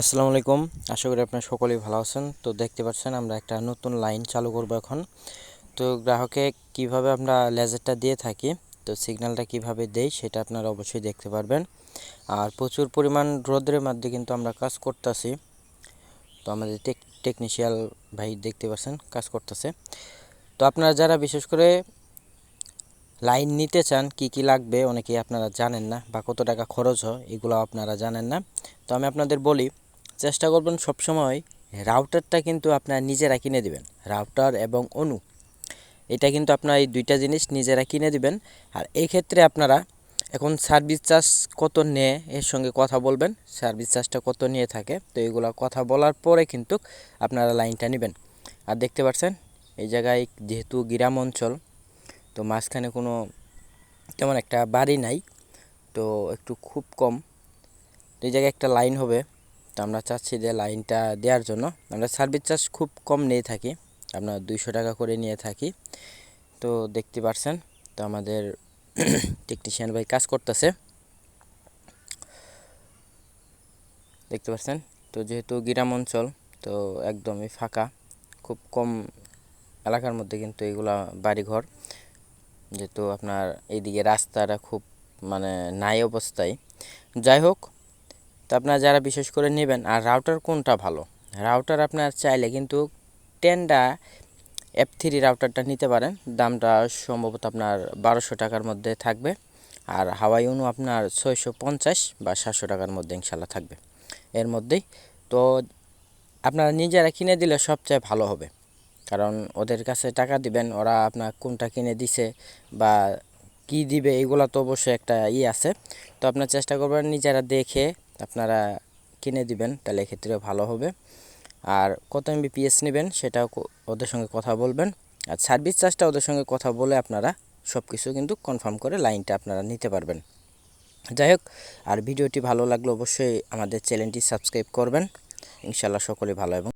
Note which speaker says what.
Speaker 1: আসসালামু আলাইকুম। আশা করি আপনারা সকলেই ভালো আছেন। তো দেখতে পাচ্ছেন আমরা একটা নতুন লাইন চালু করব এখন। তো গ্রাহকে কীভাবে আমরা লেজারটা দিয়ে থাকি, তো সিগন্যালটা কীভাবে দেই সেটা আপনারা অবশ্যই দেখতে পারবেন। আর প্রচুর পরিমাণ রোদের মধ্যে কিন্তু আমরা কাজ করতেছি। তো আমাদের টেক, টেকনিশিয়াল ভাই দেখতে পাচ্ছেন কাজ করতেছে। তো আপনারা যারা বিশেষ করে লাইন নিতে চান, কি কি লাগবে, অনেকেই আপনারা জানেন না বা কত টাকা খরচ হয় এগুলো আপনারা জানেন না। তো আমি আপনাদের বলি চেষ্টা করবেন সবসময় রাউটারটা কিন্তু আপনার নিজেরা কিনে দিবেন রাউটার এবং অনু। এটা কিন্তু আপনার এই দুইটা জিনিস নিজেরা কিনে দিবেন। আর এই ক্ষেত্রে আপনারা এখন সার্ভিস চার্জ কত নেয় এর সঙ্গে কথা বলবেন সার্ভিস চার্জটা কত নিয়ে থাকে, তো এগুলো কথা বলার পরে কিন্তু আপনারা লাইনটা নেবেন। আর দেখতে পাচ্ছেন, এই জায়গায় যেহেতু গ্রাম অঞ্চল, তো মাঝখানে কোনো তেমন একটা বাড়ি নাই, তো একটু খুব কম। তো এই জায়গায় একটা লাইন হবে তো আমরা চাচ্ছি যে লাইনটা দেওয়ার জন্য। আমরা সার্ভিস চার্জ খুব কম নিয়ে থাকি। আপনার দুইশো টাকা করে নিয়ে থাকি। তো দেখতে পারছেন, তো আমাদের টেকনিশিয়ান ভাই কাজ করতেছে। দেখতে পাচ্ছেন তো যেহেতু গ্রাম অঞ্চল, তো একদমই ফাঁকা। খুব কম এলাকার মধ্যে কিন্তু এগুলা বাড়িঘর। যেহেতু আপনার এইদিকে রাস্তাটা খুব মানে নাই অবস্থায়। যাই হোক তো আপনারা যারা বিশেষ করে নেবেন, আর রাউটার কোনটা ভালো? রাউটার আপনার চাইলে কিন্তু টেনডা এফ থ্রি রাউটারটা নিতে পারেন। দামটা সম্ভবত আপনার বারোশো টাকার মধ্যে থাকবে। আর হাওয়াই অনু আপনার ছয়শো পঞ্চাশ বা সাতশো টাকার মধ্যে ইনশাল্লাহ থাকবে। এর মধ্যেই তো আপনারা নিজেরা কিনে দিলে সবচেয়ে ভালো হবে। কারণ ওদের কাছে টাকা দিবেন, ওরা আপনার কোনটা কিনে দিছে বা কি দিবে, এগুলো তো অবশ্যই একটা ই আছে। তো আপনার চেষ্টা করবেন নিজেরা দেখে আপনারা কিনে দিবেন, তাহলে এক্ষেত্রে ভালো হবে। আর কত এমবি পিএস নেবেন, সেটাও ওদের সঙ্গে কথা বলবেন। আর সার্ভিস চার্জটা ওদের সঙ্গে কথা বলে আপনারা সব কিছু কিন্তু কনফার্ম করে লাইনটা আপনারা নিতে পারবেন। যাই হোক, আর ভিডিওটি ভালো লাগলে অবশ্যই আমাদের চ্যানেলটি সাবস্ক্রাইব করবেন। ইনশাল্লাহ সকলে ভালো এবং